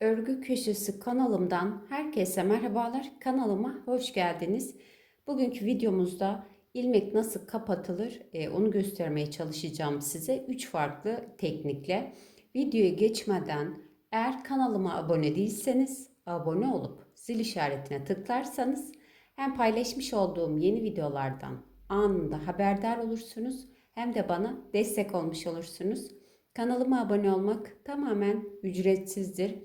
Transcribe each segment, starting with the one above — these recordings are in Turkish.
Örgü Köşesi kanalımdan herkese merhabalar. Kanalıma hoş geldiniz. Bugünkü videomuzda ilmek nasıl kapatılır e, onu göstermeye çalışacağım size. 3 farklı teknikle. Videoya geçmeden eğer kanalıma abone değilseniz abone olup zil işaretine tıklarsanız hem paylaşmış olduğum yeni videolardan anında haberdar olursunuz hem de bana destek olmuş olursunuz. Kanalıma abone olmak tamamen ücretsizdir.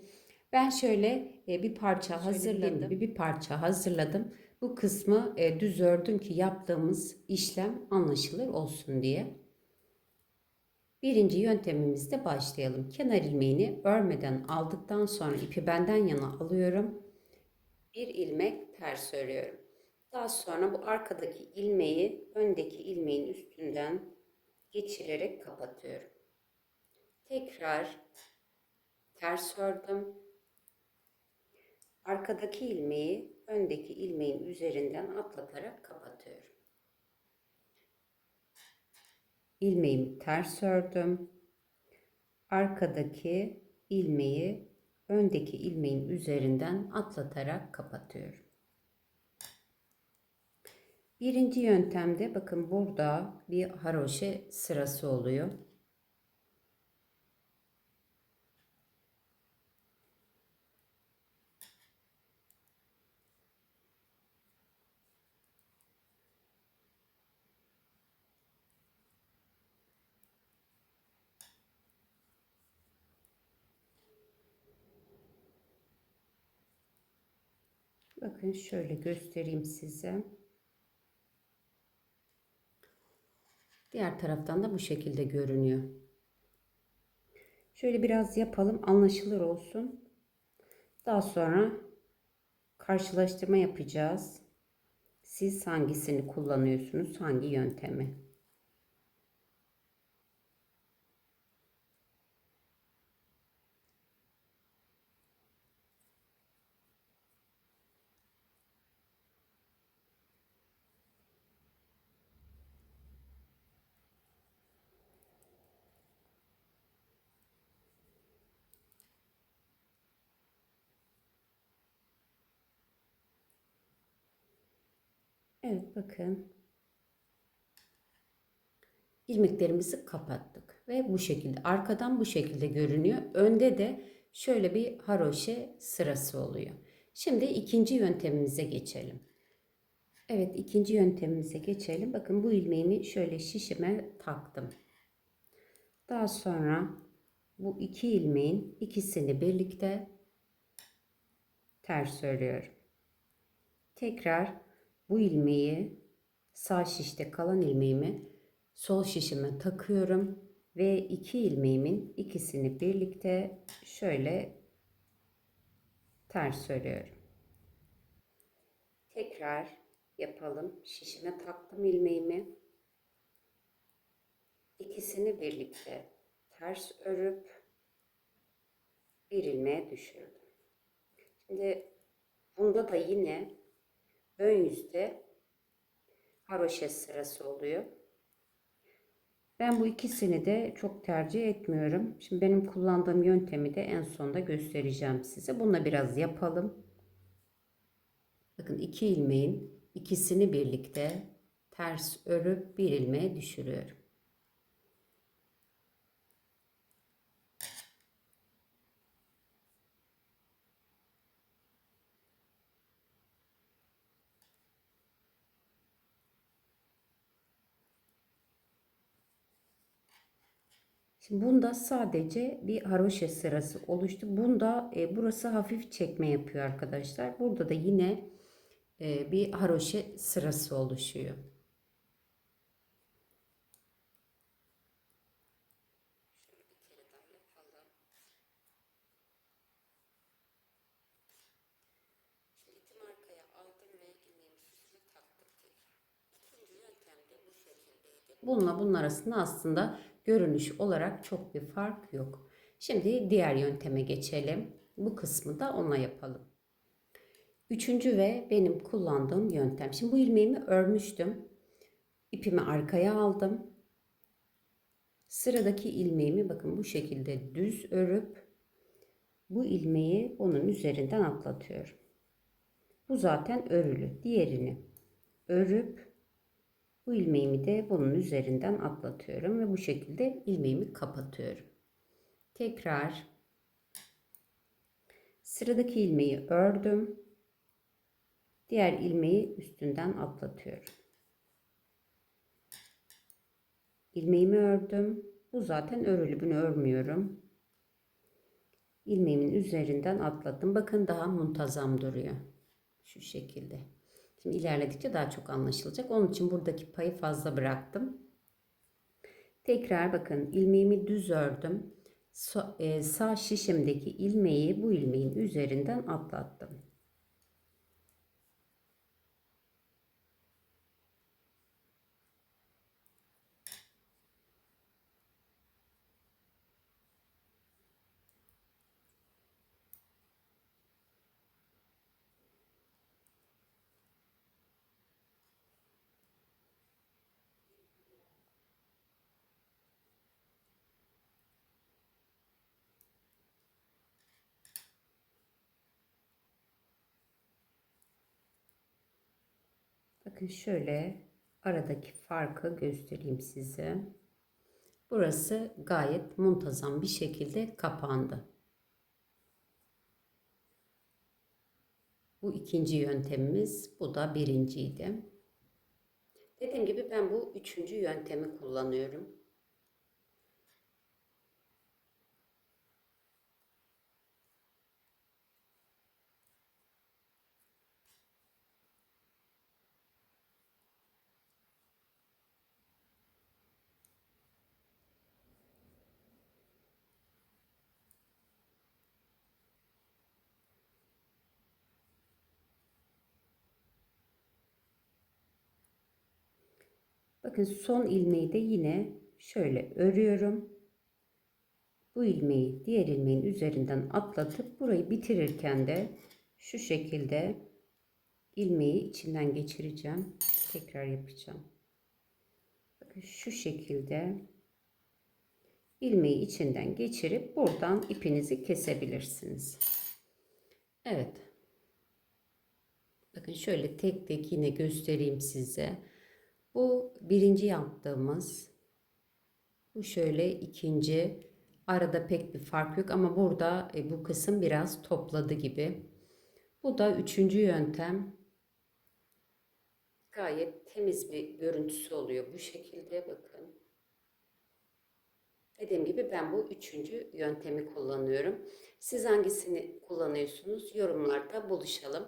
Ben şöyle e, bir parça hazırladım. Bir, bir parça hazırladım. Bu kısmı e, düz ördüm ki yaptığımız işlem anlaşılır olsun diye. Birinci yöntemimizde başlayalım. Kenar ilmeğini örmeden aldıktan sonra ipi benden yana alıyorum. Bir ilmek ters örüyorum. Daha sonra bu arkadaki ilmeği öndeki ilmeğin üstünden geçirerek kapatıyorum. Tekrar ters ördüm. Arkadaki ilmeği öndeki ilmeğin üzerinden atlatarak kapatıyorum. İlmeğimi ters ördüm. Arkadaki ilmeği öndeki ilmeğin üzerinden atlatarak kapatıyorum. Birinci yöntemde bakın burada bir haroşe sırası oluyor. Bakın şöyle göstereyim size. Diğer taraftan da bu şekilde görünüyor. Şöyle biraz yapalım anlaşılır olsun. Daha sonra karşılaştırma yapacağız. Siz hangisini kullanıyorsunuz? Hangi yöntemi? Evet bakın. ilmeklerimizi kapattık ve bu şekilde arkadan bu şekilde görünüyor. Önde de şöyle bir haroşe sırası oluyor. Şimdi ikinci yöntemimize geçelim. Evet ikinci yöntemimize geçelim. Bakın bu ilmeğimi şöyle şişime taktım. Daha sonra bu iki ilmeğin ikisini birlikte ters örüyorum. Tekrar bu ilmeği sağ şişte kalan ilmeğimi sol şişime takıyorum ve iki ilmeğimin ikisini birlikte şöyle ters örüyorum. Tekrar yapalım. Şişime taktım ilmeğimi. İkisini birlikte ters örüp bir ilmeğe düşürdüm. Şimdi bunda da yine ön yüzde haroşe sırası oluyor. Ben bu ikisini de çok tercih etmiyorum. Şimdi benim kullandığım yöntemi de en sonda göstereceğim size. Bununla biraz yapalım. Bakın iki ilmeğin ikisini birlikte ters örüp bir ilmeğe düşürüyorum. Şimdi bunda sadece bir haroşa sırası oluştu. Bunda e, burası hafif çekme yapıyor arkadaşlar. Burada da yine e, bir haroşa sırası oluşuyor. Bununla bunun arasında aslında görünüş olarak çok bir fark yok. Şimdi diğer yönteme geçelim. Bu kısmı da ona yapalım. Üçüncü ve benim kullandığım yöntem. Şimdi bu ilmeğimi örmüştüm. İpimi arkaya aldım. Sıradaki ilmeğimi bakın bu şekilde düz örüp bu ilmeği onun üzerinden atlatıyorum. Bu zaten örülü. Diğerini örüp bu ilmeğimi de bunun üzerinden atlatıyorum ve bu şekilde ilmeğimi kapatıyorum. Tekrar sıradaki ilmeği ördüm. Diğer ilmeği üstünden atlatıyorum. ilmeğimi ördüm. Bu zaten örülü. Bunu örmüyorum. İlmeğimin üzerinden atladım. Bakın daha muntazam duruyor. Şu şekilde. Şimdi ilerledikçe daha çok anlaşılacak. Onun için buradaki payı fazla bıraktım. Tekrar bakın ilmeğimi düz ördüm. e, sağ şişimdeki ilmeği bu ilmeğin üzerinden atlattım. Bakın şöyle aradaki farkı göstereyim size. Burası gayet muntazam bir şekilde kapandı. Bu ikinci yöntemimiz. Bu da birinciydi. Dediğim gibi ben bu üçüncü yöntemi kullanıyorum. Bakın son ilmeği de yine şöyle örüyorum. Bu ilmeği diğer ilmeğin üzerinden atlatıp burayı bitirirken de şu şekilde ilmeği içinden geçireceğim. Tekrar yapacağım. Bakın şu şekilde ilmeği içinden geçirip buradan ipinizi kesebilirsiniz. Evet. Bakın şöyle tek tek yine göstereyim size. Bu birinci yaptığımız. Bu şöyle ikinci. Arada pek bir fark yok ama burada e, bu kısım biraz topladı gibi. Bu da üçüncü yöntem. Gayet temiz bir görüntüsü oluyor bu şekilde bakın. Dediğim gibi ben bu üçüncü yöntemi kullanıyorum. Siz hangisini kullanıyorsunuz? Yorumlarda buluşalım.